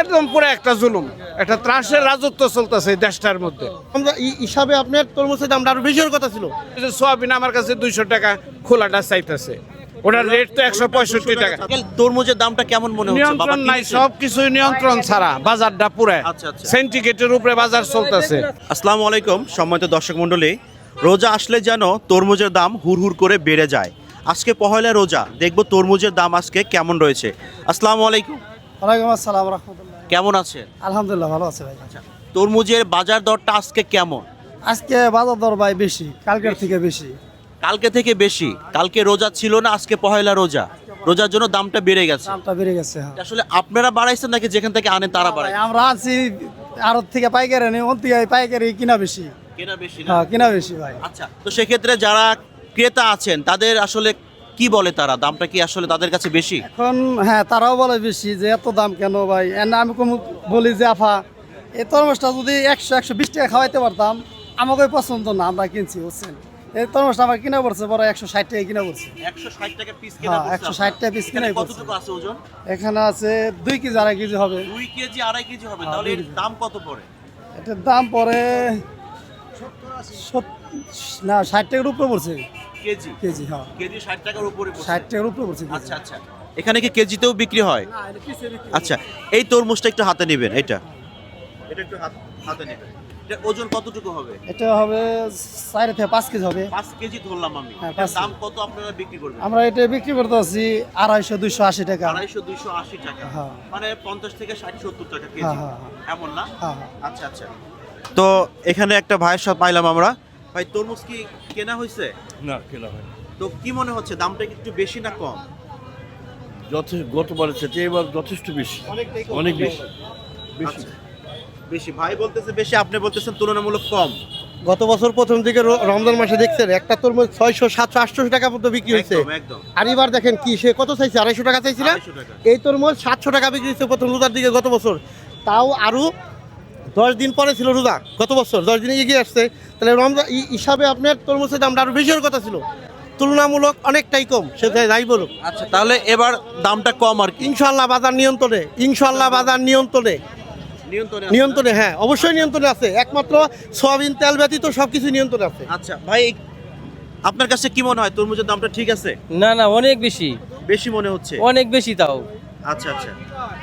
একদম পুরো একটা জুলুম। একটা ত্রাসের রাজত্ব চলতেছে এই দেশটার মধ্যে। আমরা হিসাবে আপনার তরমুজের দামটা আরও বেশি কথা ছিল। সোয়াবিন আমার কাছে দুইশো টাকা খোলাটা চাইতেছে। ওটার রেট তো একশো পঁয়ষট্টি টাকা। তরমুজের দামটা কেমন মনে হচ্ছে? নিয়ন্ত্রণ নাই সব কিছুই নিয়ন্ত্রণ ছাড়া বাজারটা পুরো। আচ্ছা, আচ্ছা। সেন্টিকেটের উপরে বাজার চলতেছে। আসসালামু আলাইকুম সম্মানিত দর্শক মণ্ডলী। রোজা আসলে যেন তরমুজের দাম হুড় হুড় করে বেড়ে যায়। আজকে পহেলা রোজা দেখব তরমুজের দাম আজকে কেমন রয়েছে। আসসালামু আলাইকুম। ওয়ালাইকুম আসসালাম রহমতুল্লাহ। কেমন আছেন আলহামদুলিল্লাহ ভালো আছে ভাই। তরমুজের বাজার দরটা আজকে কেমন? আজকে বাজার দর ভাই বেশি কালকের থেকে বেশি। কালকে থেকে বেশি। কালকে রোজা ছিল না আজকে পহেলা রোজা। রোজার জন্য দামটা বেড়ে গেছে। দামটা বেড়ে গেছে হ্যাঁ। আসলে আপনারা বাড়াইছেন নাকি যেখান থেকে আনেন তারা ভাই, বাড়ায় আমরা আছি আড়ত থেকে পাইকারি নেই ওর থেকে পাইকারি কিনা বেশি। কেনা বেশি না? হ্যাঁ কিনা বেশি ভাই। আচ্ছা তো সেক্ষেত্রে যারা ক্রেতা আছেন তাদের আসলে কি বলে তারা? দামটা কি আসলে তাদের কাছে বেশি? এখন হ্যাঁ তারাও বলে বেশি যে এত দাম কেন ভাই? আমি কম বলি যে আফা এই তরমুজটা যদি একশো একশো বিশ টাকা খাওয়াইতে পারতাম আমাকে পছন্দ না আমরা কিনছি বুঝছেন? এই তরমুজটা আমার কিনা পড়ছে বড় একশো ষাট টাকা কিনা পড়ছে। একশো ষাট টাকা পিস হ্যাঁ একশো ষাট টাকা পিস আছে ওজন? এখানে আছে দুই কেজি আড়াই কেজি হবে। দুই কেজি আড়াই কেজি হবে। হ্যাঁ, তাহলে এর দাম কত পড়ে? এটার দাম পড়ে না ষাট টাকার উপরে পড়ছে। কেজি? কেজি হ্যাঁ। কেজি ষাট টাকার উপরে পড়ছে। ষাট টাকার উপরে পড়ছে কেজি। আচ্ছা আচ্ছা। এখানে কি কেজিতেও বিক্রি হয়? আচ্ছা এই তরমুজটা একটু হাতে নেবেন এটা। এটা একটু হাত- হাতে নেবেন। এটা ওজন কতটুকু হবে? এটা হবে চার থেকে পাঁচ কেজি হবে। পাঁচ কেজি ধরলাম আমি। হ্যাঁ, এটার দাম কত আপনারা বিক্রি করবেন? আমরা এটা বিক্রি করতে আছি আড়াইশো দুইশো আশি টাকা। আড়াইশো দুইশো আশি টাকা। হ্যাঁ। মানে পঞ্চাশ থেকে ষাট সত্তর টাকা কেজি। হ্যাঁ, হ্যাঁ, হ্যাঁ। এমন না? হ্যাঁ হ্যাঁ। আচ্ছা আচ্ছা। তো এখানে একটা ভাইয়ের সাথে পাইলাম আমরা। ভাই তরমুজ কি কেনা হয়েছে? না কেনা হয় তো কি মনে হচ্ছে দামটা কি একটু বেশি না কম? যথেষ্ট গতবারের সাথে এবার যথেষ্ট বেশি। অনেক বেশি। বেশি আচ্ছা। বেশি। ভাই বলতেছে বেশি আপনি বলতেছেন তুলনামূলক কম। গত বছর প্রথম দিকে রমজান মাসে দেখছেন একটা তরমুজ ছয়শো সাতশো আটশো টাকা মতো বিক্রি হয়েছে। একদম একদম। আর এবার দেখেন কি সে কত চাইছে? আড়াইশো টাকা চাইছে না? 250 টাকা। এই তরমুজ সাতশো টাকা বিক্রি হচ্ছে প্রথম রোজার দিকে গত বছর। তাও আরও দশ দিন পরে ছিল রোজা গত বছর। দশ দিনে এগিয়ে আসছে। তাহলে রমজান এই হিসাবে আপনার তরমুজের দামটা আরও বেশি হওয়ার কথা ছিল। তুলনামূলক অনেকটাই কম সে যাই বলুক। আচ্ছা তাহলে এবার দামটা কম আর কি। ইনশাল্লাহ বাজার নিয়ন্ত্রণে ইনশাল্লাহ বাজার নিয়ন্ত্রণে। নিয়ন্ত্রণে হ্যাঁ অবশ্যই নিয়ন্ত্রণে আছে। একমাত্র সয়াবিন তেল ব্যতীত সব কিছু নিয়ন্ত্রণে আছে। আচ্ছা ভাই আপনার কাছে কি মনে হয় তরমুজের দামটা ঠিক আছে? না না অনেক বেশি। বেশি মনে হচ্ছে? অনেক বেশি তাও। আচ্ছা আচ্ছা।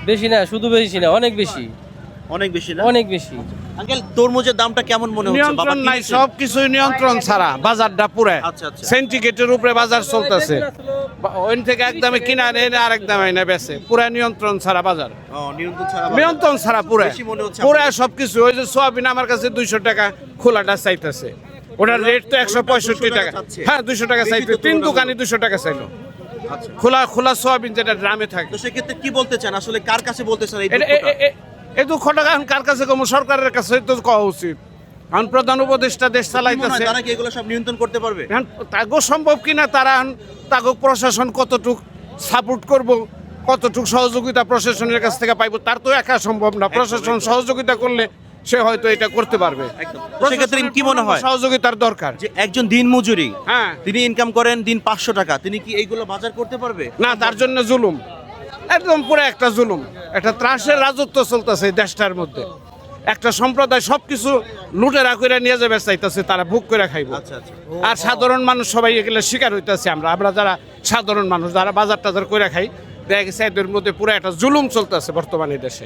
বেশি না শুধু বেশি না অনেক বেশি। অনেক বেশি না? অনেক বেশি। আঙ্কেল তরমুজের দামটা কেমন মনে হচ্ছে? নিয়ন্ত্রণ নাই সব কিছুই নিয়ন্ত্রণ ছাড়া বাজারটা পুরো। আচ্ছা, আচ্ছা। সেন্টিকেটের উপরে বাজার চলতেছে। বা- ওই থেকে একদমে কিনা এনে আরেক দামে এনে বেছে পুরা নিয়ন্ত্রণ ছাড়া বাজার। নিয়ন্ত্রণ ছাড়া। নিয়ন্ত্রণ ছাড়া পুরো। বেশি হচ্ছে সবকিছু। ওই যে সোয়াবিন আমার কাছে দুইশো টাকা খোলাটা চাইতেছে। ওটার রেট তো একশো পঁয়ষট্টি টাকা হ্যাঁ দুশো টাকা চাইতে। তিন। দোকানে দুশো টাকা চাইলো। আচ্ছা। খোলা খোলা সোয়াবিন যেটা ড্রামে থাকে। তো সেক্ষেত্রে কি বলতে চান? আসলে কার কাছে বলতে চান এই দুঃখটা? এখন কার কাছে কম? সরকারের কাছে তো কওয়া উচিত। এখন প্রধান উপদেষ্টা দেশ চালাইতেছে। তারা কি এগুলো সব নিয়ন্ত্রণ করতে পারবে? তাগো সম্ভব কিনা তারা তাগো প্রশাসন কতটুক সাপোর্ট করব কতটুক সহযোগিতা প্রশাসনের কাছ থেকে পাইব তার তো একা সম্ভব না। প্রশাসন সহযোগিতা করলে সে হয়তো এটা করতে পারবে। সেক্ষেত্রে কি মনে হয়? সহযোগিতার দরকার। যে একজন দিন মজুরি হ্যাঁ। তিনি ইনকাম করেন দিন পাঁচশো টাকা তিনি কি এইগুলো বাজার করতে পারবে? না তার জন্য জুলুম। একদম পুরো একটা জুলুম। একটা ত্রাসের রাজত্ব চলতেছে এই দেশটার মধ্যে। একটা সম্প্রদায় সবকিছু লুটেরা করে নিয়ে যাবে চাইতেছে তারা ভোগ করে খাইব। আচ্ছা আচ্ছা। আর সাধারণ মানুষ সবাই এগুলো শিকার হইতেছে আমরা। আমরা যারা সাধারণ মানুষ যারা বাজার টাজার করে খাই দেখা গেছে এদের মধ্যে পুরো একটা জুলুম চলতেছে বর্তমানে দেশে।